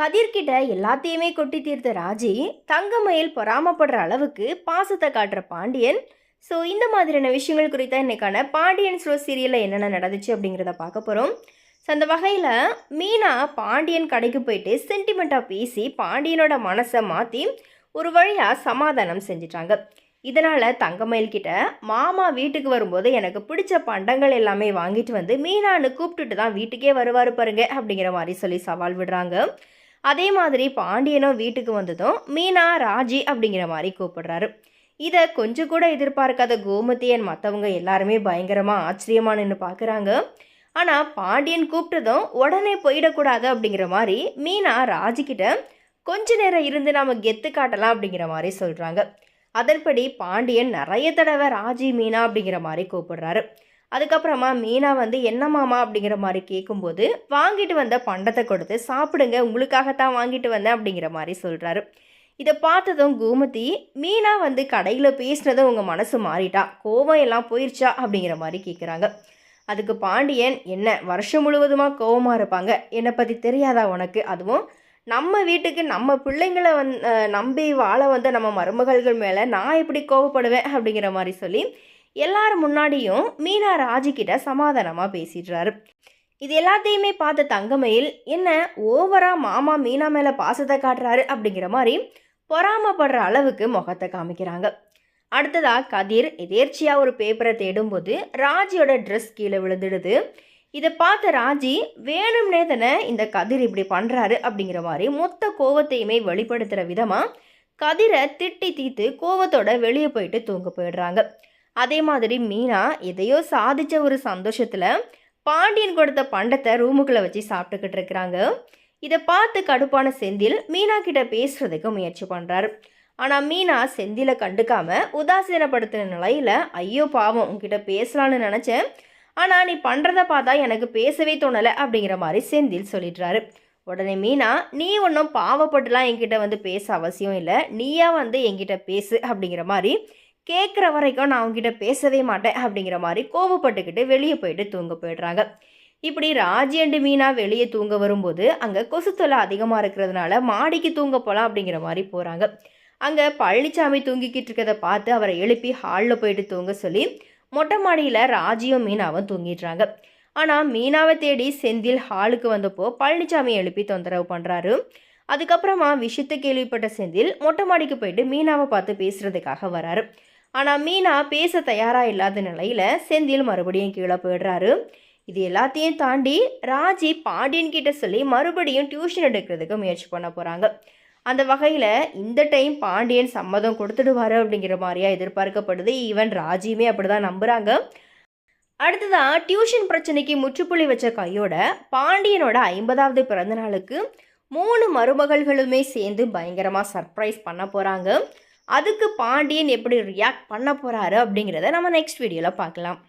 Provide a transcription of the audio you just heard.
கதிர்கிட்ட எல்லாத்தையுமே கொட்டி தீர்த்த ராஜி தங்கமயில் பொறாமப்படுற அளவுக்கு பாசத்தை காட்டுற பாண்டியன். ஸோ இந்த மாதிரியான விஷயங்கள் குறித்த இன்றைக்கான பாண்டியன் ஸ்லோ சீரியலில் என்னென்ன நடந்துச்சு அப்படிங்கிறத பார்க்க போகிறோம் ஸோ அந்த வகையில் மீனா பாண்டியன் கடைக்கு போயிட்டு சென்டிமெண்ட்டாக பேசி பாண்டியனோட மனசை மாற்றி ஒரு வழியாக சமாதானம் செஞ்சிட்டாங்க. இதனால் தங்கமயில் கிட்ட மாமா வீட்டுக்கு வரும்போது எனக்கு பிடிச்ச பண்டங்கள் எல்லாமே வாங்கிட்டு வந்து மீனான்னு கூப்பிட்டுட்டு தான் வீட்டுக்கே வருவார் பாருங்க அப்படிங்கிற மாதிரி சொல்லி சவால் விடுறாங்க. அதே மாதிரி பாண்டியனும் வீட்டுக்கு வந்ததும் மீனா ராஜி அப்படிங்கிற மாதிரி கூப்பிடுறாரு. இதை கொஞ்சம் கூட எதிர்பார்க்காத கோமதியன் மற்றவங்க எல்லாருமே பயங்கரமாக ஆச்சரியமாக நின்று பார்க்குறாங்க ஆனால் பாண்டியன் கூப்பிட்டதும் உடனே போயிடக்கூடாது அப்படிங்கிற மாதிரி மீனா ராஜிக்கிட்ட கொஞ்ச நேரம் இருந்து நாம் கெத்து காட்டலாம் அப்படிங்கிற மாதிரி சொல்கிறாங்க அதன்படி பாண்டியன் நிறைய தடவை ராஜி மீனா அப்படிங்கிற மாதிரி கூப்பிடுறாரு. அதுக்கப்புறமா மீனா வந்து என்ன மாமா? அப்படிங்கிற மாதிரி கேட்கும்போது வாங்கிட்டு வந்த பண்டத்தை கொடுத்து சாப்பிடுங்க உங்களுக்காகத்தான் வாங்கிட்டு வந்தேன் அப்படிங்கிற மாதிரி சொல்கிறாரு இதை பார்த்ததும் கோமதி மீனா வந்து கடையில் பேசினதும் உங்கள் மனசு மாறிட்டா கோவம் எல்லாம் போயிருச்சா? அப்படிங்கிற மாதிரி கேட்குறாங்க அதுக்கு பாண்டியன் என்ன வருஷம் முழுவதுமாக கோவமாக இருப்பாங்க? என்னை பற்றி தெரியாதா உனக்கு? அதுவும் நம்ம வீட்டுக்கு நம்ம பிள்ளைங்களை வந் நம்பி வாழ வந்த நம்ம மருமகள்கள் மேலே நான் எப்படி கோவப்படுவேன்? அப்படிங்கிற மாதிரி சொல்லி எல்லார் முன்னாடியும் மீனா ராஜிக்கிட்ட சமாதானமாக பேசிடுறாரு. இது எல்லாத்தையுமே பார்த்த தங்கமயில் என்ன ஓவராக மாமா மீனா மேலே பாசத்தை காட்டுறாரு அப்படிங்கிற மாதிரி பொறாமப்படுற அளவுக்கு முகத்தை காமிக்கிறாங்க. அடுத்ததா கதிர் எதேர்ச்சியாக ஒரு பேப்பரை தேடும்போது ராஜியோட ட்ரெஸ் கீழே விழுந்துடுது. இதை பார்த்த ராஜி வேணும்னே தானே இந்த கதிர் இப்படி பண்ணுறாரு அப்படிங்கிற மாதிரி மொத்த கோவத்தையுமே வெளிப்படுத்துகிற விதமாக கதிரை திட்டி தீத்து கோவத்தோட வெளியே போயிட்டு தூங்க போயிடுறாங்க. அதே மாதிரி மீனா எதையோ சாதித்த ஒரு சந்தோஷத்தில் பாண்டியன் கொடுத்த பண்டத்தை ரூமுக்குள்ளே வச்சு சாப்பிட்டுக்கிட்டு இருக்கிறாங்க. இதை பார்த்து கடுப்பான செந்தில் மீனா கிட்ட பேசுறதுக்கு முயற்சி பண்ணுறாரு ஆனால் மீனா செந்திலை கண்டுக்காம உதாசீனப்படுத்தின நிலையில் ஐயோ பாவம் உங்ககிட்ட பேசலான்னு நினச்சேன். ஆனால் நீ பண்ணுறத பார்த்தா எனக்கு பேசவே தோணலை அப்படிங்கிற மாதிரி செந்தில் சொல்லிடுறாரு. உடனே மீனா நீ ஒன்றும் பாவப்பட்டுலாம் என்கிட்ட வந்து பேச அவசியம் இல்லை. நீயா வந்து என்கிட்ட பேசு அப்படிங்கிற மாதிரி கேட்குற வரைக்கும் நான் அவங்ககிட்ட பேசவே மாட்டேன் அப்படிங்கிற மாதிரி கோவப்பட்டுக்கிட்டு வெளியே போயிட்டு தூங்க போயிடுறாங்க. இப்படி ராஜி அண்டு மீனா வெளியே தூங்க வரும்போது அங்கே கொசு தொலை அதிகமாக இருக்கிறதுனால மாடிக்கு தூங்க போகலாம் அப்படிங்கிற மாதிரி போகிறாங்க அங்கே பழனிசாமி தூங்கிக்கிட்டு இருக்கிறத பார்த்து அவரை எழுப்பி ஹாலில் போயிட்டு தூங்க சொல்லி மொட்டை மாடியில் ராஜியும் மீனாவும் தூங்கிடுறாங்க. ஆனால் மீனாவை தேடி செந்தில் ஹாலுக்கு வந்தப்போ பழனிசாமி எழுப்பி தொந்தரவு பண்ணுறாரு அதுக்கப்புறமா விஷயத்தை கேள்விப்பட்ட செந்தில் மொட்டை மாடிக்கு போயிட்டு மீனாவை பார்த்து பேசுகிறதுக்காக வராரு. ஆனால் மீனா பேச தயாராக இல்லாத நிலையில் செந்தில் மறுபடியும் கீழே போயிடுறாரு. இது எல்லாத்தையும் தாண்டி ராஜி பாண்டியன் கிட்ட சொல்லி மறுபடியும் டியூஷன் எடுக்கிறதுக்கு முயற்சி பண்ண போகிறாங்க அந்த வகையில் இந்த டைம் பாண்டியன் சம்மதம் கொடுத்துடுவாரு அப்படிங்கிற மாதிரியா எதிர்பார்க்கப்படுது. ஈவன் ராஜியுமே அப்படிதான் நம்புகிறாங்க அடுத்ததாக டியூஷன் பிரச்சனைக்கு முற்றுப்புள்ளி வச்ச கையோட பாண்டியனோட ஐம்பதாவது பிறந்த நாளுக்கு மூணு மருமகள்களுமே சேர்ந்து பயங்கரமாக சர்ப்ரைஸ் பண்ண போகிறாங்க அதுக்கு பாண்டியன் எப்படி ரியாக்ட் பண்ண போகிறாரு அப்படிங்கிறத நம்ம நெக்ஸ்ட் வீடியோவில் பார்க்கலாம்.